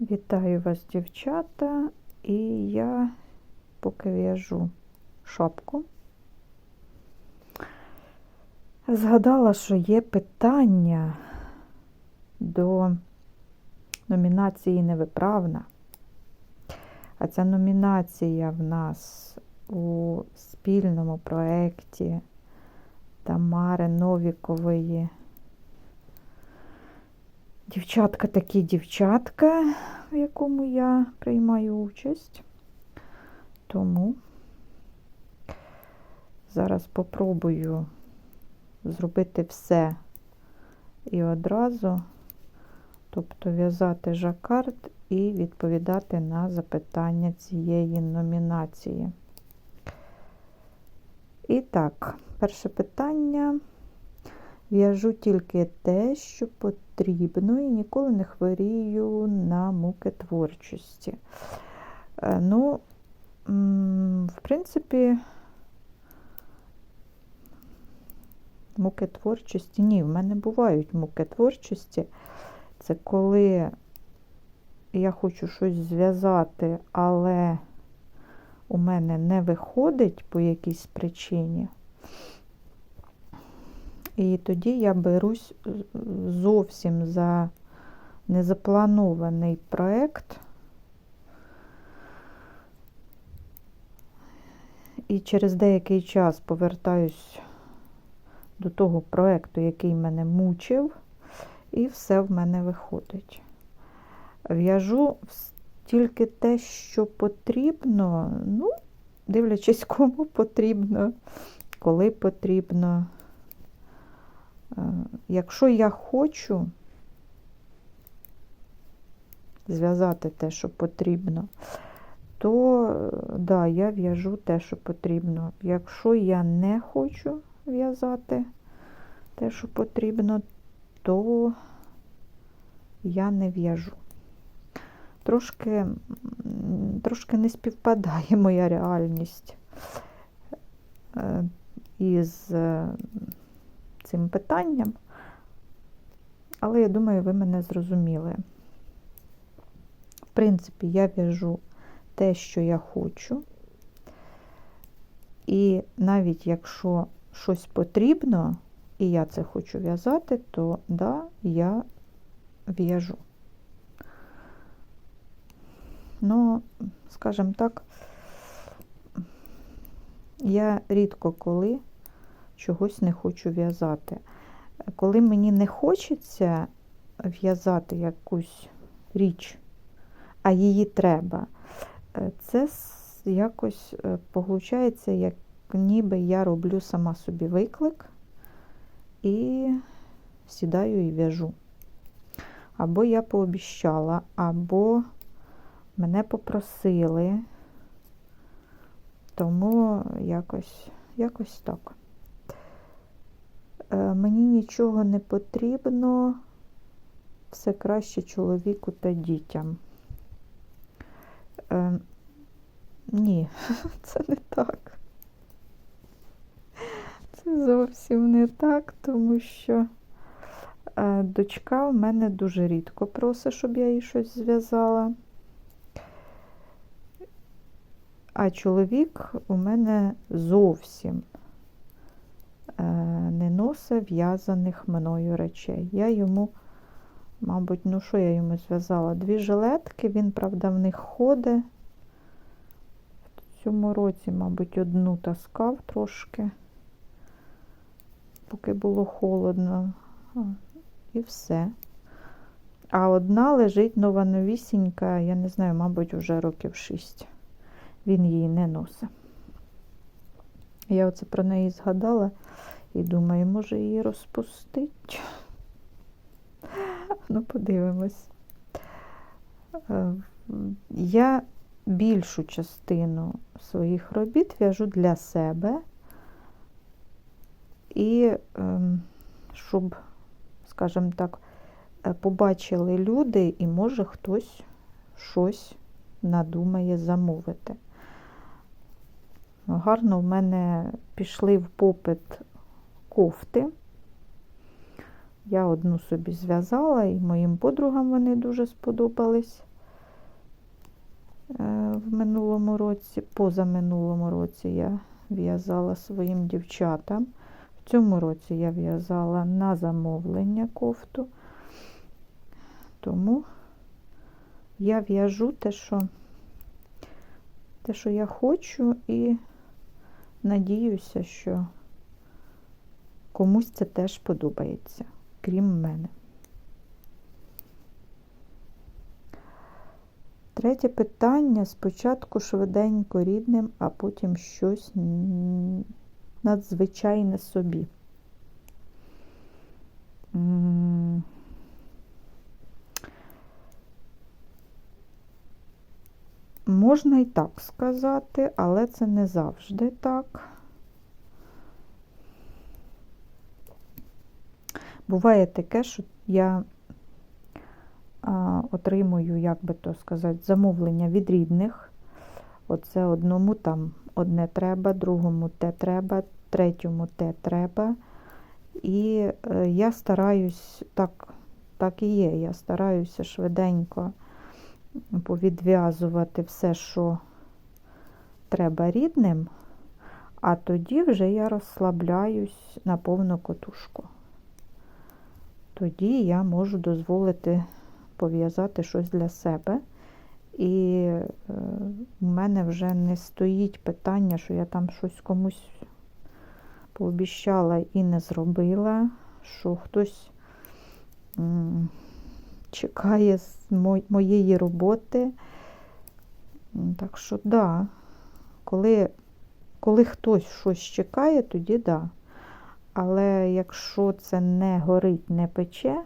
Вітаю вас, дівчата, і я поки в'яжу шапку. Згадала, що є питання до номінації Невиправна. А ця номінація в нас у спільному проєкті Тамари Новікової. Дівчатка такі дівчатка, в якому я приймаю участь. Тому зараз попробую зробити все і одразу, тобто в'язати жакард і відповідати на запитання цієї номінації. І так, перше питання. В'яжу тільки те, що потрібно, і ніколи не хворію на муки творчості. Е, Ну, в принципі, муки творчості. Ні, в мене бувають муки творчості. Це коли я хочу щось зв'язати, але у мене не виходить по якійсь причині. І тоді я берусь зовсім за незапланований проєкт. І через деякий час повертаюсь до того проєкту, який мене мучив, і все в мене виходить. В'яжу тільки те, що потрібно, ну, дивлячись, кому потрібно, коли потрібно. Якщо я хочу зв'язати те, що потрібно, то да, я в'яжу те, що потрібно. Якщо я не хочу в'язати те, що потрібно, то я не в'яжу. Трошки, трошки не співпадає моя реальність із цим питанням, але я думаю, ви мене зрозуміли. В принципі, я в'яжу те, що я хочу. І навіть якщо щось потрібно, і я це хочу в'язати, то да, я в'яжу. Ну, скажімо так, я рідко коли чогось не хочу в'язати. Коли мені не хочеться в'язати якусь річ, а її треба, е, це якось виходить, як ніби я роблю сама собі виклик і сідаю і в'яжу. Або я пообіщала, або мене попросили, тому якось, якось так. Е, мені нічого не потрібно, все краще чоловіку та дітям. Е, ні, це не так. Це зовсім не так, тому що е, дочка в мене дуже рідко просить, щоб я їй щось зв'язала. А чоловік у мене зовсім не в'язаних мною речей. Я йому, мабуть, ну що я йому зв'язала? Дві жилетки, він, правда, в них ходить. В цьому році, мабуть, одну таскав трошки, поки було холодно, і все. А одна лежить нова новісінька, я не знаю, мабуть, вже років шість. Він її не носить. Я оце про неї згадала і думаю, може її розпустить. Ну, подивимось. Е, я більшу частину своїх робіт в'яжу для себе, і ем, щоб, скажімо так, е, побачили люди, і може хтось щось надумає замовити. Гарно в мене пішли в попит кофти. Я одну собі зв'язала, і моїм подругам вони дуже сподобались. в минулому році, позаминулому році я в'язала своїм дівчатам. В цьому році я в'язала на замовлення кофту, тому я в'яжу те, що те, що я хочу, і надіюся, що комусь це теж подобається, крім мене. Третє питання спочатку швиденько рідним, а потім щось надзвичайне собі. Можна і так сказати, але це не завжди так. Буває таке, що я а, отримую, як би то сказати, замовлення від рідних. Оце одному там одне треба, другому те треба, третьому те треба. І е, я стараюсь, так, так і є, я стараюся швиденько повідв'язувати все, що треба рідним, а тоді вже я розслабляюсь на повну котушку. Тоді я можу дозволити пов'язати щось для себе. І е, у мене вже не стоїть питання, що я там щось комусь пообіщала і не зробила, що хтось чекає з моєї роботи. Так що, да, коли, коли хтось щось чекає, тоді да. Але якщо це не горить, не пече,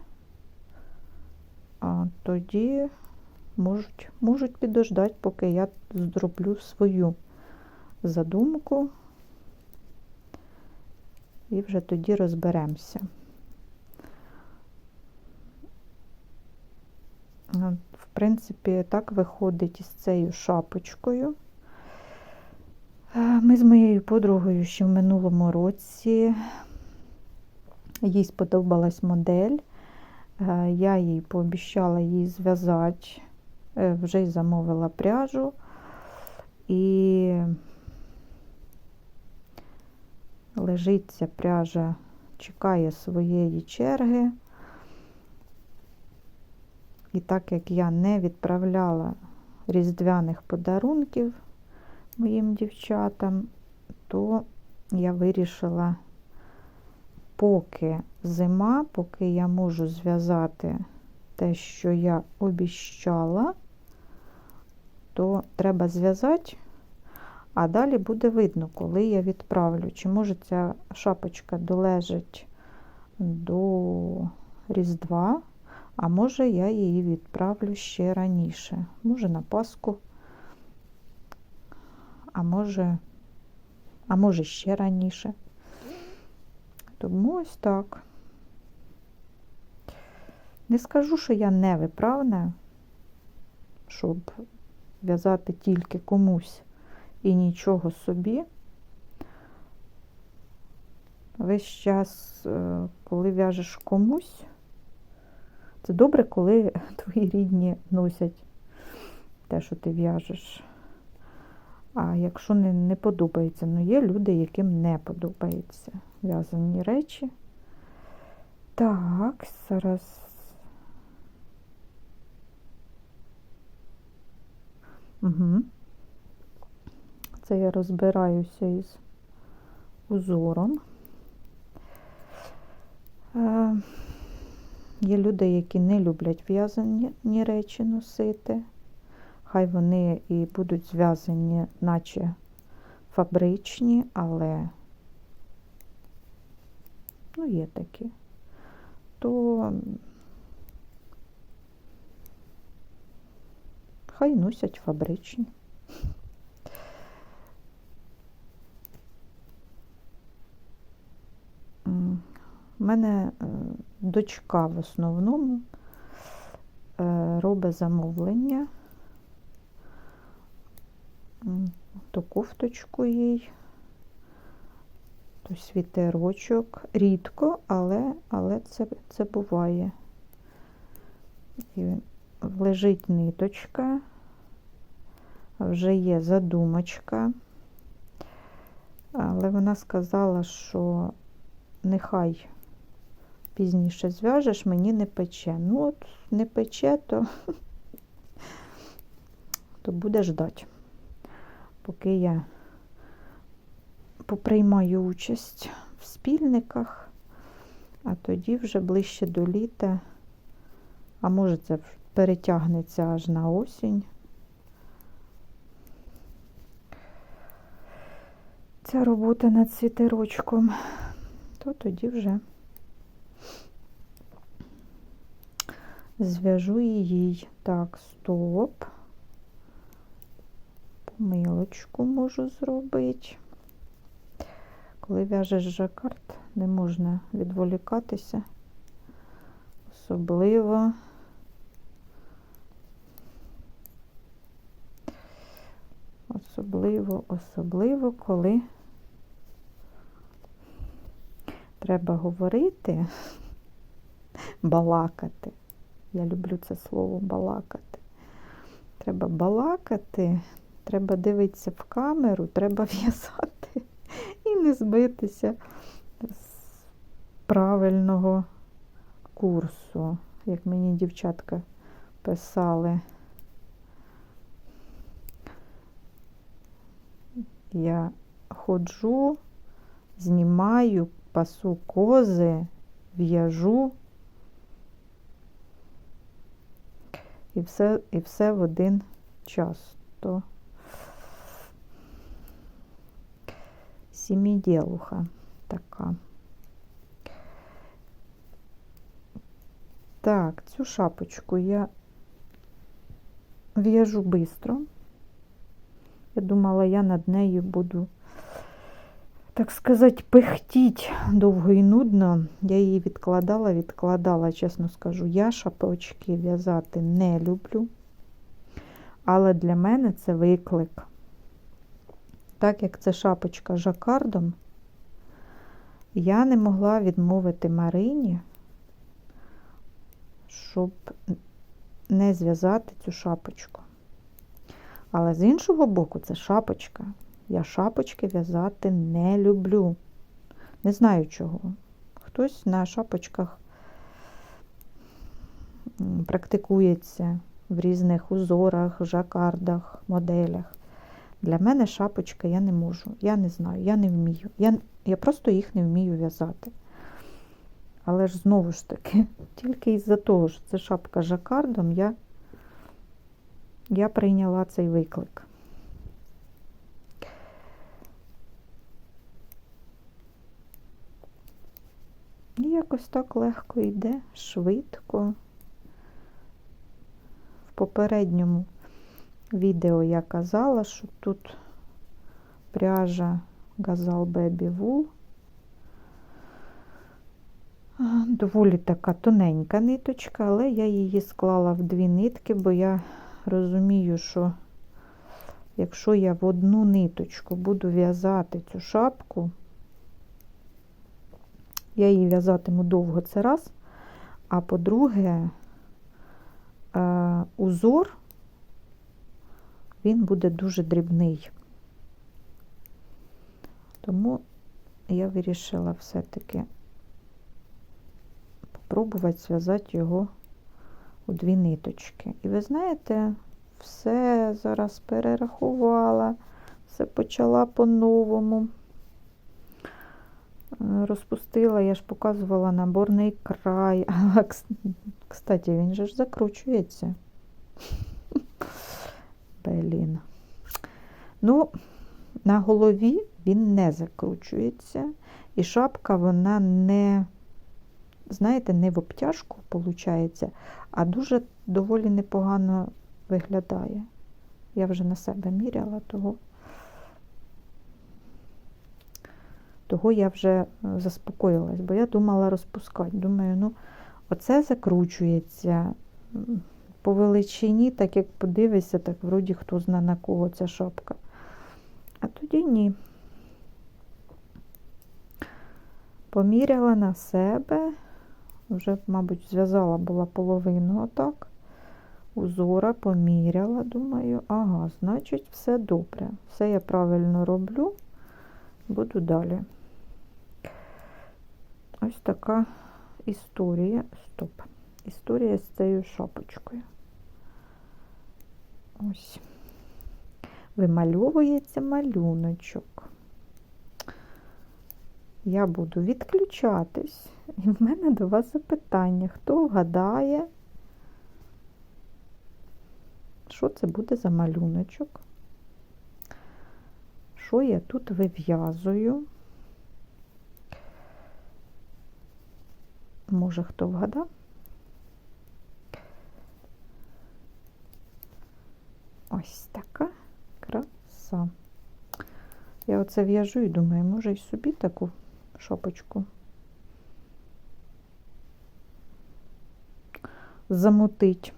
тоді можуть, можуть підождати, поки я зроблю свою задумку. І вже тоді розберемося. В принципі, так виходить із цією шапочкою. Ми з моєю подругою ще в минулому році їй сподобалась модель. Е, Я їй пообіцяла її зв'язати, е, вже й замовила пряжу. І лежить ця пряжа, чекає своєї черги. І так як я не відправляла різдвяних подарунків моїм дівчатам, то я вирішила, поки зима, поки я можу зв'язати те, що я обіщала, то треба зв'язати, а далі буде видно, коли я відправлю. Чи може ця шапочка долежить до Різдва, а може я її відправлю ще раніше. Може на Пасху, а може, а може ще раніше. Тому ось так. Не скажу, що я не виправна, щоб в'язати тільки комусь і нічого собі. Весь час, е, коли в'яжеш комусь, це добре, коли твої рідні носять те, що ти в'яжеш. А якщо не, не подобається, ну є люди, яким не подобається в'язані речі. Так, зараз. Угу. Це я розбираюся із узором. Е, Є люди, які не люблять в'язані речі носити. Хай вони і будуть зв'язані, наче фабричні, але ну, є такі. То хай носять фабричні. У мене е, дочка в основному е, робить замовлення, то кофточку їй, то світерочок. Рідко, але, але це, це буває. І лежить ниточка, вже є задумочка. Але вона сказала, що нехай пізніше зв'яжеш, мені не пече. Ну, от не пече, то, то буде ждати, поки я поприймаю участь в спільниках, а тоді вже ближче до літа, а може це перетягнеться аж на осінь. Ця робота над світерочком, то тоді вже зв'яжу її. Так, стоп. Помилочку можу зробити. Коли в'яжеш жакард, не можна відволікатися. Особливо особливо, особливо, коли треба говорити, балакати. Я люблю це слово балакати. Треба балакати, треба дивитися в камеру, треба в'язати і не збитися з правильного курсу, як мені дівчатка писали. Я ходжу, знімаю, пасу кози, в'яжу і все, і все в один час. То сіміділуха така. Так, цю шапочку я в'яжу швидко. Я думала, я над нею буду, так сказати, пихтіть довго і нудно. Я її відкладала, відкладала, чесно скажу. Я шапочки в'язати не люблю. Але для мене це виклик. Так як це шапочка жакардом, я не могла відмовити Марині, щоб не зв'язати цю шапочку. Але з іншого боку, це шапочка. Я шапочки в'язати не люблю. Не знаю чого. Хтось на шапочках практикується в різних узорах, жакардах, моделях. Для мене шапочка я не можу. Я не знаю, я не вмію. Я, я просто їх не вмію в'язати. Але ж знову ж таки, тільки із-за того, що це шапка жакардом, я я прийняла цей виклик. І якось так легко йде, швидко. В попередньому відео я казала, що тут пряжа Gazal Baby Wool. Доволі така тоненька ниточка, але я її склала в дві нитки, бо я розумію, що якщо я в одну ниточку буду в'язати цю шапку, я її в'язатиму довго це раз, а по-друге, е, узор, він буде дуже дрібний. Тому я вирішила все-таки спробувати зв'язати його у дві ниточки. І ви знаєте, все зараз перерахувала, все почала по-новому. Розпустила, я ж показувала наборний край. А, кстати, він же ж закручується. Блін. Ну, на голові він не закручується, і шапка вона не знаєте, не в обтяжку, виходить, а дуже доволі непогано виглядає. Я вже на себе міряла, того, того я вже е, заспокоїлась, бо я думала розпускати. Думаю, ну, оце закручується по величині, так як подивишся, так вроді хто знає на кого ця шапка. А тоді ні. Поміряла на себе. Вже, мабуть, зв'язала була половину отак. узора, поміряла, думаю, ага, значить, все добре. Все я правильно роблю, буду далі. Ось така історія. Стоп. Історія з цією шапочкою. Ось. Вимальовується малюночок. Я буду відключатись. І в мене до вас запитання. Хто вгадає, що це буде за малюночок? Що я тут вив'язую? Може, хто вгадав? Ось така краса. Я оце в'яжу і думаю, може й собі таку шапочку замутить.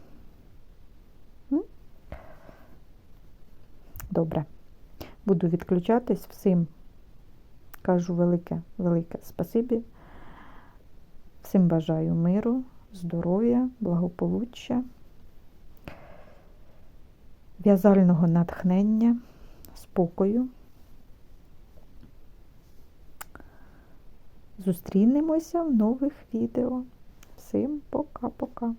Добре. Буду відключатись всім. Кажу велике, велике спасибі. Всім бажаю миру, здоров'я, благополуччя, в'язального натхнення, спокою. Зустрінемося в нових відео. Всім пока-пока.